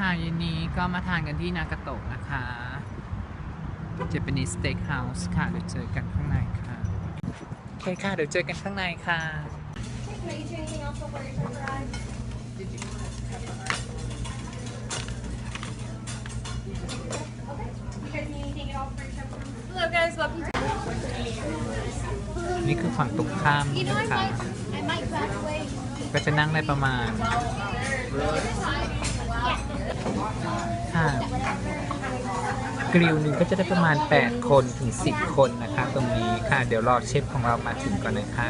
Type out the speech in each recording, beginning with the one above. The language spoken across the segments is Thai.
ค่ะเย็นนี้ก็มาทานกันที่นากาโตะนะคะจะเป็นสเต็กเฮาส์ค่ะ เดี๋ยวเจอกันข้างในค่ะ โอเคค่ะ เดี๋ยวเจอกันข้างในค่ะ Can I get you anything else before your trip arrives? Okay. You guys need anything at all before your trip arrives? Hello guys, welcome to นี่คือฝั่งตรงข้าม You know, นะ I คะ might, I might back away. ก็จะนั่งได้ประมาณ ค่ะกริลหนึ่งก็จะได้ประมาณ 8 คนถึง 10 คนนะคะ ตรงนี้ค่ะ เดี๋ยวรอเชฟของเรามาถึงก่อนนะคะ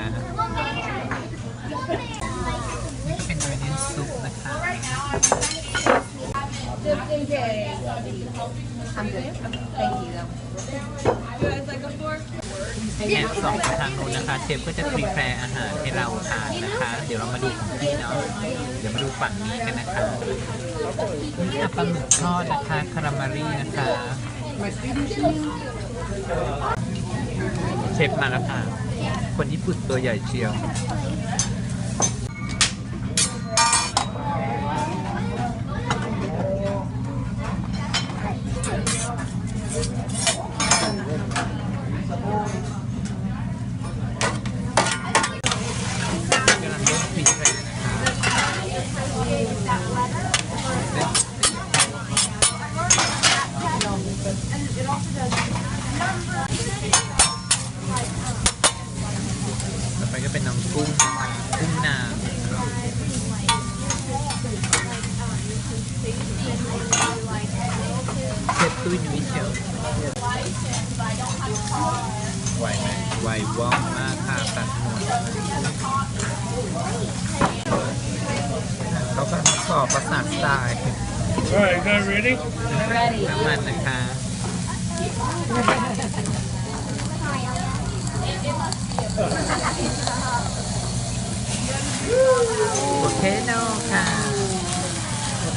นี่ก็เป็นเวเนียนซุปนะคะ Just in case. I'm good. แอบสองไปทางนู้นนะคะ เชฟก็จะพรีแพร์อาหารให้เราทานนะคะ เดี๋ยวเรามาดูของพี่เนาะเดี๋ยวมาดูฝั่งนี้กันนะคะนี่ปลาหมึกทอดนะคะคารามารีนะคะเชฟมาแล้วค่ะคนญี่ปุ่นตัวใหญ่เชียว กำลังเริ่มพรีแพร์นะคะต่อ ไปก็เป็นน้องกุ้งนะคะกุ้งนางเชฟตุ้ยนุ้ยเชียวไหวไหมไหวว่องมากค่ะตัดหมดเขาก็ทดสอบประสาททราย Alright, you guys ready? น้ำมันนะคะ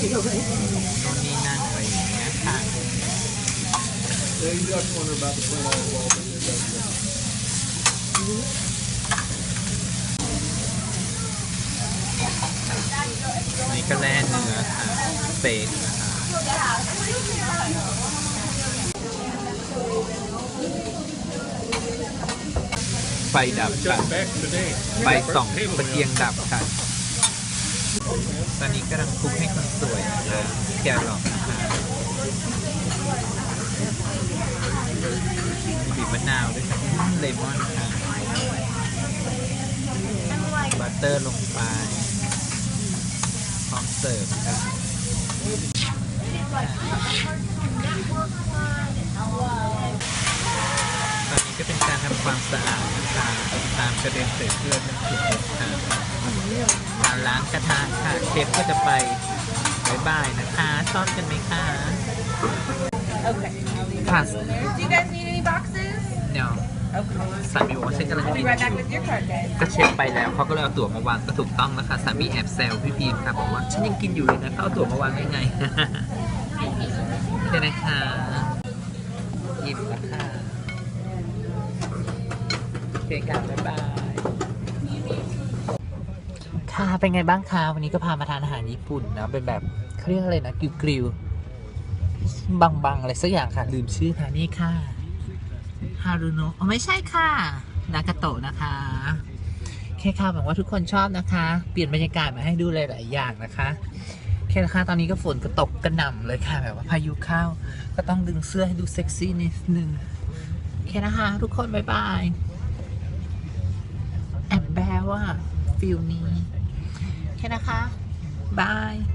น่นนี่นั่นอะไรอย่างเงี้ยค่ะนี่ก็แล่เนื้อค่ะสเต็กนะคะไฟดับค่ะ Just back today. ไฟสองตะเกียงดับค่ะ ตอนนี้กำลังคลุกให้คนสวยนะคะแกหลอกนะคะบีบมะนาวด้วยค่ะเลมอนค่ะบัตเตอร์ลงไปพร้อมเสิร์ฟค่ะตอนนี้ก็เป็นการทำความสะอาดนะคะตามกระเด็นเศษเลือดนั่นคือค่ะ ล้างกระทะค่ะ เชฟก็จะไปบายบายนะคะชอบกันไหมคะ Okay. ค่ะ Do you guys need any boxes? เดี๋ยว Okay. สามีบอกว่าฉันกำลัง I'll กิ be น right อ back ยู่ with your card, guys. ก็เช็คไปแล้วเขาก็เลยเอาตั๋วมาวางก็ถูกต้องแล้วค่ะสามีแอบแซวพี่พีมค่ะบอกว่าฉันยังกินอยู่เลยนะเขาเอาตั๋วมาวางได้ไง เดี๋ยวนะคะหยิบแล้วค่ะโอเคค่ะบ๊ายบาย ค่ะ เป็นไงบ้างคะวันนี้ก็พามาทานอาหารญี่ปุ่นนะ เป็นแบบเขาเรียกอะไรนะกริวกริวบางบังๆอะไรสักอย่างค่ะ ลืมชื่อค่ะนี่ค่ะฮารุโนะอ๋อไม่ใช่ค่ะ นากาโตะนะคะโอเคค่ะหวังว่าทุกคนชอบนะคะ เปลี่ยนบรรยากาศมาให้ดูหลายๆอย่างนะคะโอเคนะคะตอนนี้ก็ฝนก็ตกกระหน่ำเลยค่ะ แบบว่าพายุเข้า ก็ต้องดึงเสื้อให้ดูเซ็กซี่นิดนึงโอเคนะคะ ทุกคน บ๊ายบาย แอบแบลว่าฟิลนี้ โอเคนะคะบาย